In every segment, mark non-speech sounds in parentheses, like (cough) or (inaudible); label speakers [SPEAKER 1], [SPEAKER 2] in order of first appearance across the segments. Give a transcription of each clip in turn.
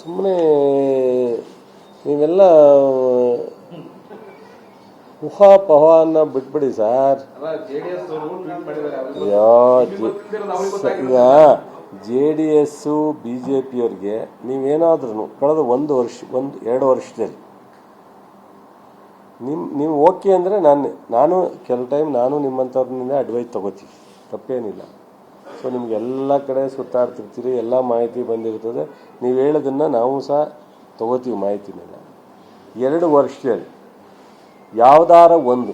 [SPEAKER 1] ಸುಮ್ಮನೆ ನೀವೆಲ್ಲ ಊಹಾಪೋಹನ ಬಿಟ್ಬಿಡಿ ಸರ್. ಈಗ. J D S B J ಪಿಯವ್ರಿಗೆ ನೀವೇನಾದ್ರೂ ಕಳೆದ ಒಂದು ವರ್ಷ ಒಂದು ಎರಡು ವರ್ಷದಲ್ಲಿ ನಿಮ್ಮ ನೀವು ಓಕೆ ಅಂದರೆ ನಾನು ನಾನು ಕೆಲವು ಟೈಮ್ ನಾನು ನಿಮ್ಮಂಥವ್ರನ್ನಿಂದ ಅಡ್ವೈಸ್ ತಗೋತೀನಿ. ತಪ್ಪೇನಿಲ್ಲ. ಸೊ ನಿಮ್ಗೆ ಎಲ್ಲ ಕಡೆ ಸುತ್ತಾಡ್ತಿರ್ತೀರಿ, ಎಲ್ಲ ಮಾಹಿತಿ ಬಂದಿರ್ತದೆ. ನೀವು ಹೇಳೋದನ್ನು ನಾವು ಸಹ ತಗೋತೀವಿ ಮಾಹಿತಿನೆಲ್ಲ. ಎರಡು ವರ್ಷದಲ್ಲಿ, ಯಾವುದಾರ ಒಂದು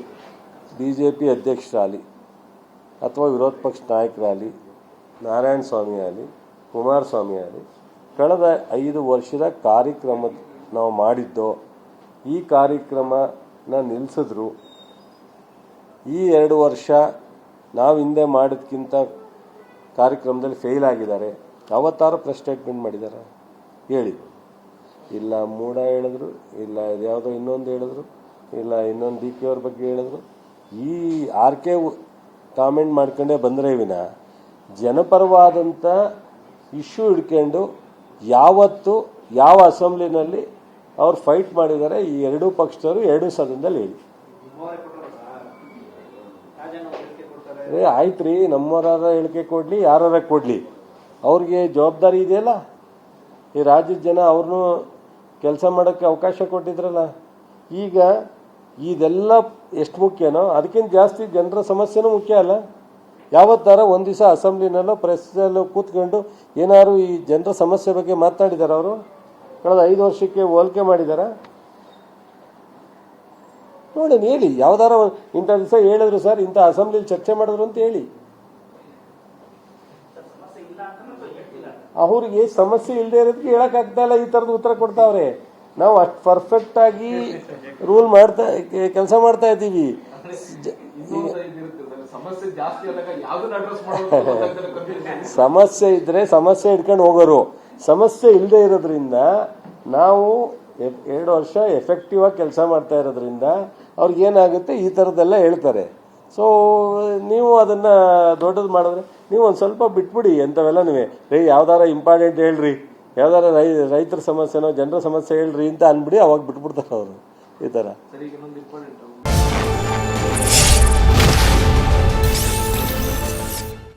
[SPEAKER 1] ಬಿ ಜೆ ಪಿ ಅಧ್ಯಕ್ಷರಾಗಲಿ ಅಥವಾ ವಿರೋಧ ಪಕ್ಷ ನಾಯಕರಾಗಲಿ, ನಾರಾಯಣ ಸ್ವಾಮಿ ಆಗಲಿ ಕುಮಾರಸ್ವಾಮಿ ಆಗಲಿ, ಕಳೆದ ಐದು ವರ್ಷದ ಕಾರ್ಯಕ್ರಮ ನಾವು ಮಾಡಿದ್ದೋ, ಈ ಕಾರ್ಯಕ್ರಮನ ನಿಲ್ಲಿಸಿದ್ರು ಈ ಎರಡು ವರ್ಷ ನಾವು ಹಿಂದೆ ಮಾಡಿದ್ಕಿಂತ ಕಾರ್ಯಕ್ರಮದಲ್ಲಿ ಫೇಲ್ ಆಗಿದ್ದಾರೆ. ಅವತ್ತಾರು ಪ್ರೆಸ್ ಸ್ಟೇಟ್ಮೆಂಟ್ ಮಾಡಿದ್ದಾರೆ? ಹೇಳಿ. ಇಲ್ಲ ಮೂಡ ಹೇಳಿದ್ರು, ಇಲ್ಲ ಯಾವುದೋ ಇನ್ನೊಂದು ಹೇಳಿದ್ರು, ಇಲ್ಲ, ಇನ್ನೊಂದು ಡಿ ಕೆ ಅವ್ರ ಬಗ್ಗೆ ಹೇಳಿದ್ರು. ಈ ಆರ್ ಕೆ ಕಾಮೆಂಟ್ ಮಾಡ್ಕೊಂಡೇ ಬಂದರೆ ವಿನ ಜನಪರವಾದಂಥ ಇಶ್ಯೂ ಹಿಡ್ಕೊಂಡು ಯಾವತ್ತು, ಯಾವ ಅಸೆಂಬ್ಲಿನಲ್ಲಿ ಅವ್ರು ಫೈಟ್ ಮಾಡಿದ್ದಾರೆ, ಈ ಎರಡೂ ಪಕ್ಷದವರು ಎರಡೂ ಸದನದಲ್ಲಿ ಹೇಳಿ. ಏ ಆಯ್ತು ರೀ ನಮ್ಮವರಾರ ಹೇಳಿಕೆ ಕೊಡ್ಲಿ, ಯಾರಾರ ಕೊಡ್ಲಿ? ಅವ್ರಿಗೆ ಜವಾಬ್ದಾರಿ ಇದೆಯಲ್ಲ? ಈ ರಾಜ್ಯದ ಜನ ಅವ್ರನ್ನೂ ಕೆಲಸ ಮಾಡೋಕ್ಕೆ ಅವಕಾಶ ಕೊಟ್ಟಿದ್ರಲ್ಲ? ಈಗ ಇದೆಲ್ಲ ಎಷ್ಟು ಮುಖ್ಯನೋ, ಅದಕ್ಕಿಂತ ಜಾಸ್ತಿ ಜನರ ಸಮಸ್ಯೆನೂ ಮುಖ್ಯ ಅಲ್ಲ? ಯಾವತ್ತಾರ ಒಂದು ದಿವಸ ಅಸೆಂಬ್ಲಿನಲ್ಲೋ, ಪ್ರೆಸ್ಸಲ್ಲೋ ಕೂತ್ಕೊಂಡು ಏನಾದ್ರು ಈ ಜನರ ಸಮಸ್ಯೆ ಬಗ್ಗೆ ಮಾತನಾಡಿದಾರ ಅವರು? ಕಳೆದ ಐದು ವರ್ಷಕ್ಕೆ ಹೋಲಿಕೆ ಮಾಡಿದಾರ? ನೋಡಿ ಹೇಳಿ. ಯಾವ್ದಾರ ಇಂಥ ದಿವಸ ಹೇಳಿದ್ರು ಸರ್, ಇಂಥ ಅಸೆಂಬ್ಲಿ ಚರ್ಚೆ ಮಾಡಿದ್ರು ಅಂತ ಹೇಳಿ. ಅವ್ರಿಗೆ ಸಮಸ್ಯೆ ಇಲ್ಲದೆ ಇರೋದಕ್ಕೆ ಹೇಳಕ್ ಆಗ್ತಾ ಇಲ್ಲ, ಈ ತರದ ಉತ್ತರ ಕೊಡ್ತಾವ್ರೆ. ನಾವು ಅಷ್ಟು ಪರ್ಫೆಕ್ಟ್ ಆಗಿ ರೂಲ್ ಮಾಡ್ತಾ, ಕೆಲಸ ಮಾಡ್ತಾ ಇದ್ದೀವಿ. (laughs)
[SPEAKER 2] ಸಮಸ್ಯೆ
[SPEAKER 1] ಇದ್ರೆ ಸಮಸ್ಯೆ ಇಟ್ಕೊಂಡು ಹೋಗೋರು. ಸಮಸ್ಯೆ ಇಲ್ಲದೆ ಇರೋದ್ರಿಂದ ನಾವು ಎರಡು ವರ್ಷ ಎಫೆಕ್ಟಿವ್ ಆಗಿ ಕೆಲಸ ಮಾಡ್ತಾ ಇರೋದ್ರಿಂದ ಅವ್ರಿಗೆ ಏನಾಗುತ್ತೆ, ಈ ಥರದ್ದೆಲ್ಲ ಹೇಳ್ತಾರೆ. ಸೊ ನೀವು ಅದನ್ನು ದೊಡ್ಡದು ಮಾಡಿದ್ರೆ ನೀವು ಒಂದು ಸ್ವಲ್ಪ ಬಿಟ್ಬಿಡಿ ಎಂಥವೆಲ್ಲ ನೀವೇ. ರೇ ಯಾವ್ದಾರ ಇಂಪಾರ್ಟೆಂಟ್ ಹೇಳ್ರಿ. ಯಾವ್ದಾರ ರೈ, ರೈತರ ಸಮಸ್ಯೆನೋ, ಜನರ ಸಮಸ್ಯೆ ಹೇಳ್ರಿ ಅಂತ ಅಂದ್ಬಿಡಿ ಅವಾಗ ಬಿಟ್ಬಿಡ್ತಾರೆ ಅವರು. ಈ ಥರ